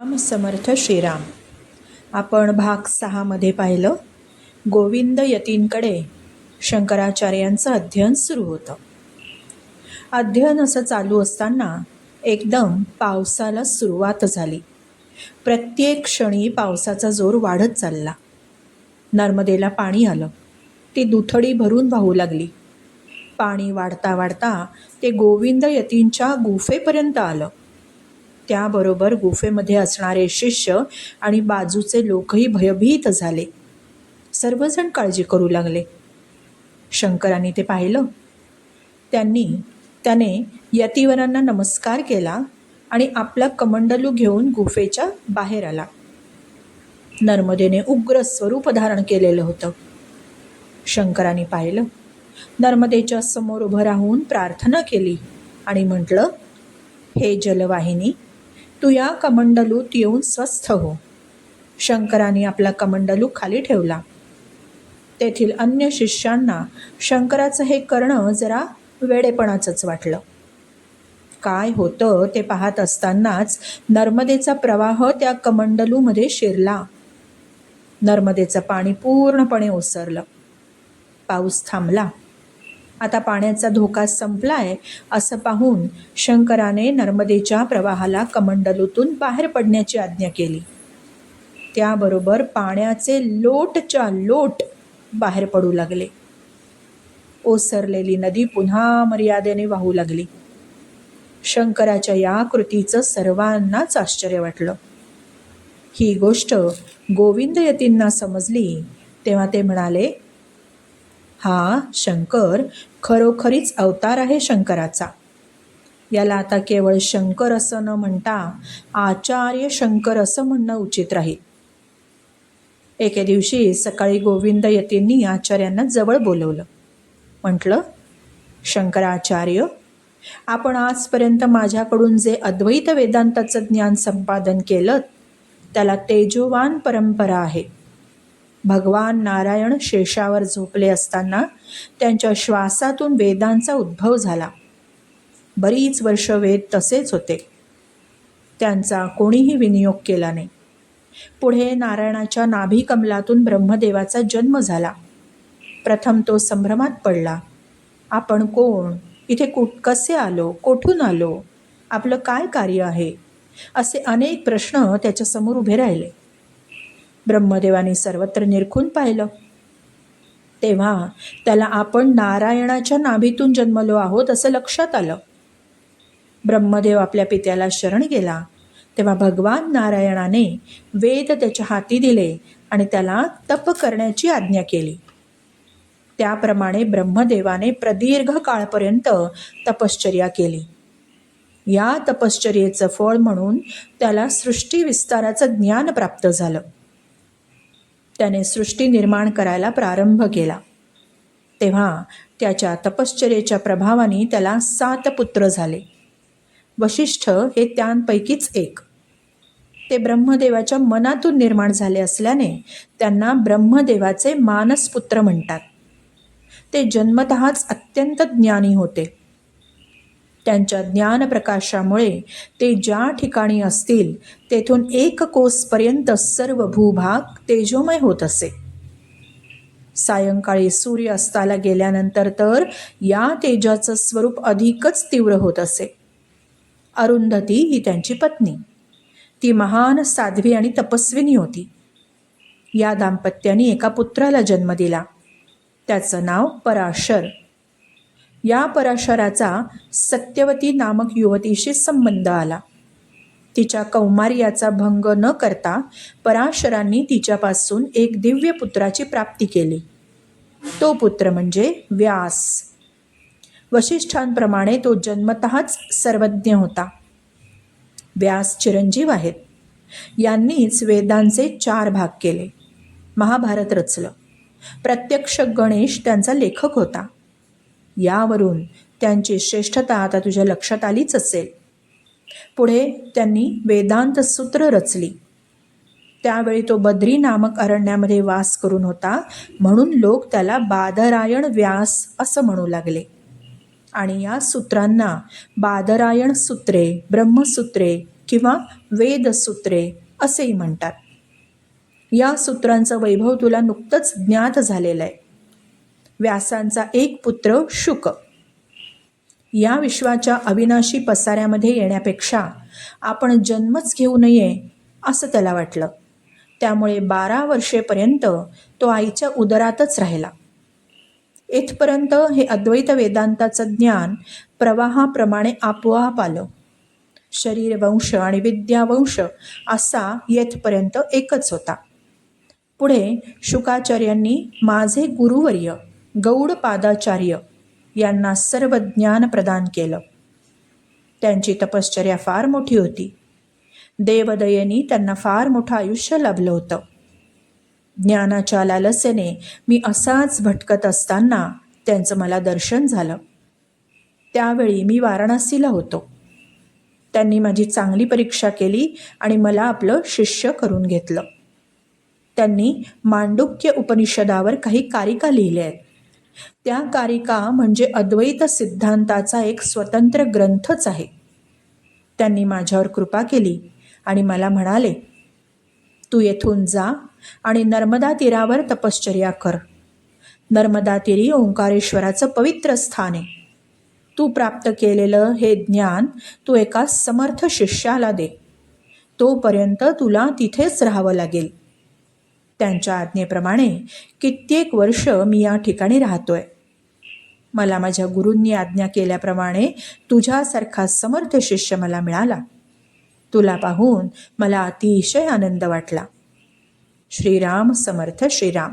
राम समर्थ श्रीराम. आपण भाग सहामध्ये पाहिलं. गोविंद यतींकडे शंकराचार्यांचं अध्ययन सुरू होतं. अध्ययन असं चालू असताना एकदम पावसाला सुरुवात झाली. प्रत्येक क्षणी पावसाचा जोर वाढत चालला. नर्मदेला पाणी आलं. ती दुथडी भरून वाहू लागली. पाणी वाढता वाढता ते गोविंद यतींच्या गुफेपर्यंत आलं. त्याबरोबर गुफेमध्ये असणारे शिष्य आणि बाजूचे लोकही भयभीत झाले. सर्वजण काळजी करू लागले. शंकरांनी ते पाहिलं. त्यांनी त्याने यतिवरांना नमस्कार केला आणि आपला कमंडलू घेऊन गुफेच्या बाहेर आला. नर्मदेने उग्र स्वरूप धारण केलेलं होतं. शंकरांनी पाहिलं. नर्मदेच्या समोर उभं राहून प्रार्थना केली आणि म्हटलं हे जलवाहिनी तू या कमंडलूत येऊन स्वस्थ हो. शंकराने आपला कमंडलू खाली ठेवला. तेथील अन्य शिष्यांना शंकराचं हे करणं जरा वेडेपणाचंच वाटलं. काय होतं ते पाहत असतानाच नर्मदेचा प्रवाह त्या कमंडलूमध्ये शिरला. नर्मदेचं पाणी पूर्णपणे ओसरलं. पाऊस थांबला. आता पाण्याचा धोका संपलाय असं पाहून शंकराने नर्मदेच्या प्रवाहाला कमंडलूतून बाहेर पडण्याची आज्ञा केली. त्याबरोबर पाण्याचे लोटच्या लोट बाहेर पडू लागले. ओसरलेली नदी पुन्हा मर्यादेने वाहू लागली. शंकराच्या या कृतीचं सर्वांनाच आश्चर्य वाटलं. ही गोष्ट गोविंद यतींना समजली तेव्हा ते म्हणाले हा शंकर खरोखरीच अवतार आहे शंकराचा. याला आता केवळ शंकर असं न म्हणता आचार्य शंकर असं म्हणणं उचित राहील. एके दिवशी सकाळी गोविंद यतींनी आचार्यांना जवळ बोलवलं. म्हटलं शंकराचार्य आपण आजपर्यंत माझ्याकडून जे अद्वैत वेदांताचं ज्ञान संपादन केलं त्याला तेजोवान परंपरा आहे. भगवान नारायण शेषावर झोपले असताना त्यांच्या श्वासातून वेदांचा उद्भव झाला. बरीच वर्ष वेद तसेच होते. त्यांचा कोणीही विनियोग केला नाही. पुढे नारायणाच्या नाभी कमलातून ब्रह्मदेवाचा जन्म झाला. प्रथम तो संभ्रमात पडला. आपण कोण? इथे कुठ कसे आलो? कोठून आलो? आपलं काय कार्य आहे? असे अनेक प्रश्न त्याच्यासमोर उभे राहिले. ब्रह्मदेवाने सर्वत्र निरखून पाहिलं. तेव्हा त्याला आपण नारायणाच्या नाभीतून जन्मलो आहोत असं लक्षात आलं. ब्रह्मदेव आपल्या पित्याला शरण गेला. तेव्हा भगवान नारायणाने वेद त्याच्या हाती दिले आणि त्याला तप करण्याची आज्ञा केली. त्याप्रमाणे ब्रह्मदेवाने प्रदीर्घ काळपर्यंत तपश्चर्या केली. या तपश्चर्येचं फळ म्हणून त्याला सृष्टी विस्ताराचं ज्ञान प्राप्त झालं. त्याने सृष्टी निर्माण करायला प्रारंभ केला. तेव्हा त्याच्या तपश्चर्येच्या प्रभावाने त्याला सात पुत्र झाले. वशिष्ठ हे त्यांपैकीच एक. ते ब्रह्मदेवाच्या मनातून निर्माण झाले असल्याने त्यांना ब्रह्मदेवाचे मानसपुत्र म्हणतात. ते जन्मतःच अत्यंत ज्ञानी होते. त्यांच्या ज्ञानप्रकाशामुळे ते ज्या ठिकाणी असतील तेथून एक कोसपर्यंत सर्व भूभाग तेजोमय होत असे. सायंकाळी सूर्य अस्ताला गेल्यानंतर तर या तेजाचं स्वरूप अधिकच तीव्र होत असे. अरुंधती ही त्यांची पत्नी. ती महान साध्वी आणि तपस्विनी होती. या दाम्पत्याने एका पुत्राला जन्म दिला. त्याचं नाव पराशर. या पराशराचा सत्यवती नामक युवतीशी संबंध आला. तिच्या कौमार्याचा भंग न करता पराशरांनी तिच्यापासून एक दिव्य पुत्राची प्राप्ती केली. तो पुत्र म्हणजे व्यास. वशिष्ठांप्रमाणे तो जन्मतःच सर्वज्ञ होता. व्यास चिरंजीव आहेत. यांनीच वेदांचे चार भाग केले. महाभारत रचलं. प्रत्यक्ष गणेश त्यांचा लेखक होता. यावरून त्यांची श्रेष्ठता आता तुझ्या लक्षात आलीच असेल. पुढे त्यांनी वेदांत सूत्र रचली. त्यावेळी तो बद्री नामक अरण्यामध्ये वास करून होता म्हणून लोक त्याला बादरायण व्यास असं म्हणू लागले. आणि या सूत्रांना बादरायण सूत्रे ब्रह्मसूत्रे किंवा वेदसूत्रे असेही म्हणतात. या सूत्रांचं वैभव तुला नुकतंच ज्ञात झालेलं आहे. व्यासांचा एक पुत्र शुक. या विश्वाच्या अविनाशी पसाऱ्यामध्ये येण्यापेक्षा आपण जन्मच घेऊ नये असं त्याला वाटलं. त्यामुळे बारा वर्षेपर्यंत तो आईच्या उदरातच राहिला. इथपर्यंत हे अद्वैत वेदांताचं ज्ञान प्रवाहाप्रमाणे आपोआप आलं. शरीरवंश आणि विद्यावंश असा येथपर्यंत एकच होता. पुढे शुकाचार्यांनी माझे गुरुवर्य गौडपादाचार्य यांना सर्व ज्ञान प्रदान केलं. त्यांची तपश्चर्या फार मोठी होती. देवदयेनी त्यांना फार मोठं आयुष्य लाभलं होतं. ज्ञानाच्या लालसेने मी असाच भटकत असताना त्यांचं मला दर्शन झालं. त्यावेळी मी वाराणसीला होतो. त्यांनी माझी चांगली परीक्षा केली आणि मला आपलं शिष्य करून घेतलं. त्यांनी मांडुक्य उपनिषदावर काही कारिका लिहिल्या आहेत. त्या कारिका म्हणजे अद्वैत सिद्धांताचा एक स्वतंत्र ग्रंथच आहे. त्यांनी माझ्यावर कृपा केली आणि मला म्हणाले तू येथून जा आणि नर्मदा तीरावर तपश्चर्या कर. नर्मदा तीरी ओंकारेश्वराचं पवित्र स्थान आहे. तू प्राप्त केलेलं हे ज्ञान तू एका समर्थ शिष्याला दे. तोपर्यंत तुला तिथेच राहावं लागेल. त्यांच्या आज्ञेप्रमाणे कित्येक वर्ष मी या ठिकाणी राहतोय. मला माझ्या गुरूंनी आज्ञा केल्याप्रमाणे तुझ्यासारखा समर्थ शिष्य मला मिळाला. तुला पाहून मला अतिशय आनंद वाटला. श्रीराम समर्थ श्रीराम.